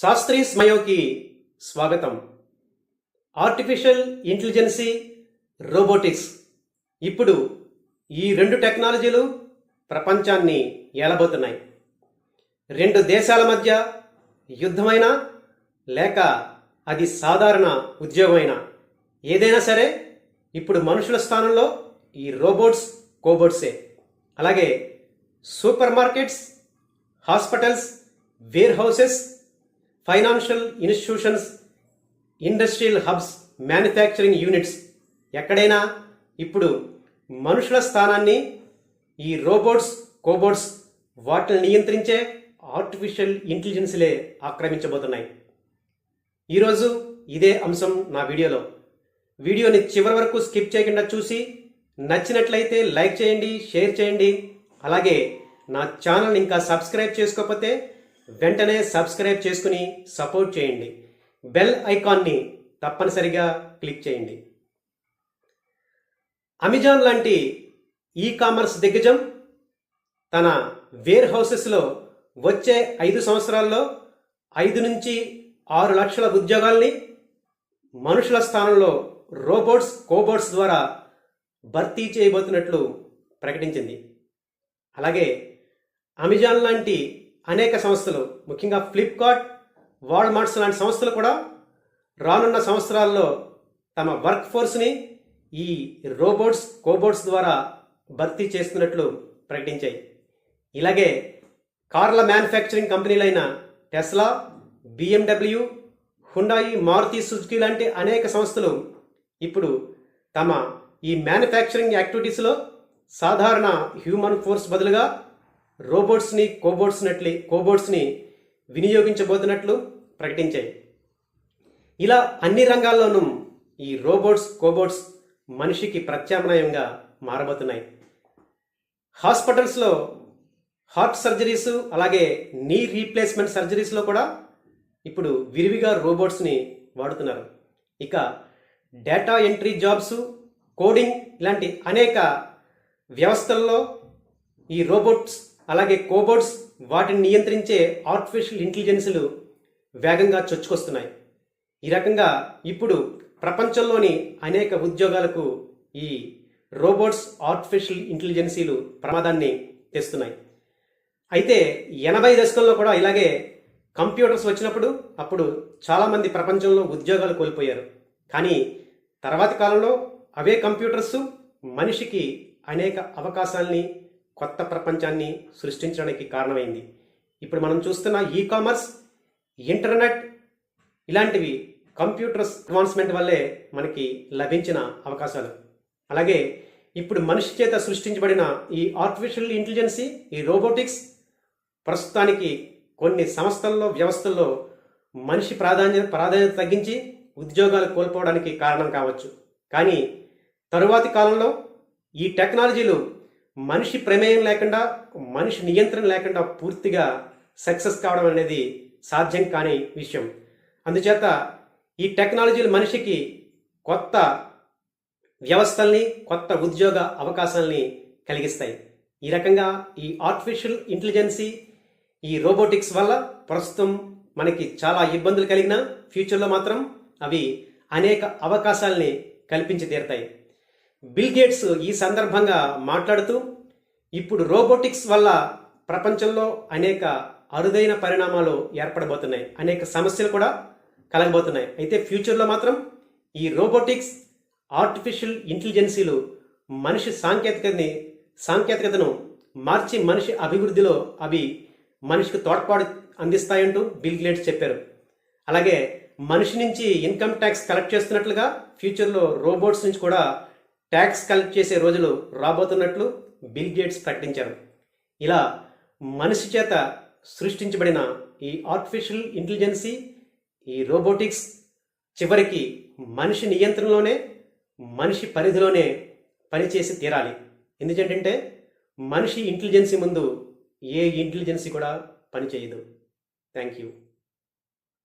శాస్త్రీ స్మయోకి స్వాగతం. Artificial intelligence robotics ఇప్పుడు ఈ రెండు టెక్నాలజీలు ప్రపంచాన్ని ఏలబోతున్నాయి. రెండు దేశాల మధ్య యుద్ధమైనా లేక అది సాధారణ ఉద్యోగమైనా ఏదైనా సరే ఇప్పుడు మనుషుల స్థానంలో ఈ రోబోట్స్ కోబోట్సే. అలాగే super markets hospitals warehouses financial institutions industrial hubs manufacturing units ఎక్కడైనా ఇప్పుడు మనుషుల స్థానాన్ని ఈ రోబోట్స్ కోబోట్స్ వాటిని నియంత్రించే ఆర్టిఫిషియల్ ఇంటెలిజెన్స్లే ఆక్రమించబోతున్నాయి. ఈరోజు ఇదే అంశం నా వీడియోలో. వీడియోని చివరి వరకు స్కిప్ చేయకుండా చూసి నచ్చినట్లయితే లైక్ చేయండి షేర్ చేయండి. అలాగే నా ఛానల్ ఇంకా సబ్స్క్రైబ్ చేసుకోకపోతే వెంటనే సబ్స్క్రైబ్ చేసుకుని సపోర్ట్ చేయండి. బెల్ ఐకాన్ని తప్పనిసరిగా క్లిక్ చేయండి. అమెజాన్ లాంటి ఈ కామర్స్ దిగ్గజం తన వేర్ హౌసెస్లో వచ్చే ఐదు సంవత్సరాల్లో ఐదు నుంచి ఆరు లక్షల ఉద్యోగాల్ని మనుషుల స్థానంలో రోబోట్స్ కోబోట్స్ ద్వారా భర్తీ చేయబోతున్నట్లు ప్రకటించింది. అలాగే అమెజాన్ లాంటి అనేక సంస్థలు ముఖ్యంగా ఫ్లిప్కార్ట్ వాల్మార్ట్స్ లాంటి సంస్థలు కూడా రానున్న సంవత్సరాల్లో తమ వర్క్ ఫోర్స్ని ఈ రోబోట్స్ కోబోట్స్ ద్వారా భర్తీ చేస్తున్నట్లు ప్రకటించాయి. ఇలాగే కార్ల manufacturing కంపెనీలైన Tesla BMW Hyundai Maruti Suzuki లాంటి అనేక సంస్థలు ఇప్పుడు తమ ఈ మ్యానుఫ్యాక్చరింగ్ యాక్టివిటీస్లో సాధారణ హ్యూమన్ ఫోర్స్ బదులుగా రోబోట్స్ని కోబోట్స్నట్లే కోబోట్స్ని వినియోగించబోతున్నట్లు ప్రకటించాయి. ఇలా అన్ని రంగాల్లోనూ ఈ రోబోట్స్ కోబోట్స్ మనిషికి ప్రత్యామ్నాయంగా మారబోతున్నాయి. హాస్పిటల్స్లో హార్ట్ సర్జరీస్ అలాగే నీ రీప్లేస్మెంట్ సర్జరీస్లో కూడా ఇప్పుడు విరివిగా రోబోట్స్ని వాడుతున్నారు. ఇక డేటా ఎంట్రీ జాబ్స్ కోడింగ్ ఇలాంటి అనేక వ్యవస్థల్లో ఈ రోబోట్స్ అలాగే కోబోట్స్ వాటిని నియంత్రించే ఆర్టిఫిషియల్ ఇంటెలిజెన్సులు వేగంగా చొచ్చుకొస్తున్నాయి. ఈ రకంగా ఇప్పుడు ప్రపంచంలోని అనేక ఉద్యోగాలకు ఈ రోబోట్స్ ఆర్టిఫిషియల్ ఇంటెలిజెన్సీలు ప్రమాదాన్ని తెస్తున్నాయి. అయితే ఎనభై దశకంలో కూడా ఇలాగే కంప్యూటర్స్ వచ్చినప్పుడు అప్పుడు చాలామంది ప్రపంచంలో ఉద్యోగాలు కోల్పోయారు. కానీ తర్వాతి కాలంలో అవే కంప్యూటర్స్ మనిషికి అనేక అవకాశాల్ని కొత్త ప్రపంచాన్ని సృష్టించడానికి కారణమైంది. ఇప్పుడు మనం చూస్తున్న ఈ కామర్స్ ఇంటర్నెట్ ఇలాంటివి కంప్యూటర్స్ అడ్వాన్స్మెంట్ వల్లే మనకి లభించిన అవకాశాలు. అలాగే ఇప్పుడు మనిషి చేత సృష్టించబడిన ఈ ఆర్టిఫిషియల్ ఇంటెలిజెన్సీ ఈ రోబోటిక్స్ ప్రస్తుతానికి కొన్ని సంస్థల్లో వ్యవస్థల్లో మనిషి ప్రాధాన్యత ప్రాధాన్యత తగ్గించి ఉద్యోగాలు కోల్పోవడానికి కారణం కావచ్చు. కానీ తరువాతి కాలంలో ఈ టెక్నాలజీలు మనిషి ప్రమేయం లేకుండా మనిషి నియంత్రణ లేకుండా పూర్తిగా సక్సెస్ కావడం అనేది సాధ్యం కాని విషయం. అందుచేత ఈ టెక్నాలజీలు మనిషికి కొత్త వ్యవస్థల్ని కొత్త ఉద్యోగ అవకాశాలని కలిగిస్తాయి. ఈ రకంగా ఈ ఆర్టిఫిషియల్ ఇంటెలిజెన్సీ ఈ రోబోటిక్స్ వల్ల ప్రస్తుతం మనకి చాలా ఇబ్బందులు కలిగిన ఫ్యూచర్లో మాత్రం అవి అనేక అవకాశాలని కల్పించి తీరుతాయి. బిల్ గేట్స్ ఈ సందర్భంగా మాట్లాడుతూ ఇప్పుడు రోబోటిక్స్ వల్ల ప్రపంచంలో అనేక అరుదైన పరిణామాలు ఏర్పడబోతున్నాయి. అనేక సమస్యలు కూడా కలగబోతున్నాయి. అయితే ఫ్యూచర్లో మాత్రం ఈ రోబోటిక్స్ ఆర్టిఫిషియల్ ఇంటెలిజెన్సీలు మనిషి సాంకేతికతని సాంకేతికతను మార్చి మనిషి అభివృద్ధిలో అవి మనిషికి తోడ్పాటు అందిస్తాయంటూ బిల్ గేట్స్ చెప్పారు. అలాగే మనిషి నుంచి ఇన్కమ్ ట్యాక్స్ కలెక్ట్ చేస్తున్నట్లుగా ఫ్యూచర్లో రోబోట్స్ నుంచి కూడా ట్యాక్స్ కలెక్ట్ చేసే రోజులు రాబోతున్నట్లు బిల్ గేట్స్ ప్రకటించారు. ఇలా మనిషి చేత సృష్టించబడిన ఈ ఆర్టిఫిషియల్ ఇంటెలిజెన్సీ ఈ రోబోటిక్స్ చివరికి మనిషి నియంత్రణలోనే మనిషి పరిధిలోనే పనిచేసి తీరాలి. ఎందుకంటే మనిషి ఇంటెలిజెన్సీ ముందు ఏ ఇంటెలిజెన్సీ కూడా పనిచేయదు. Thank you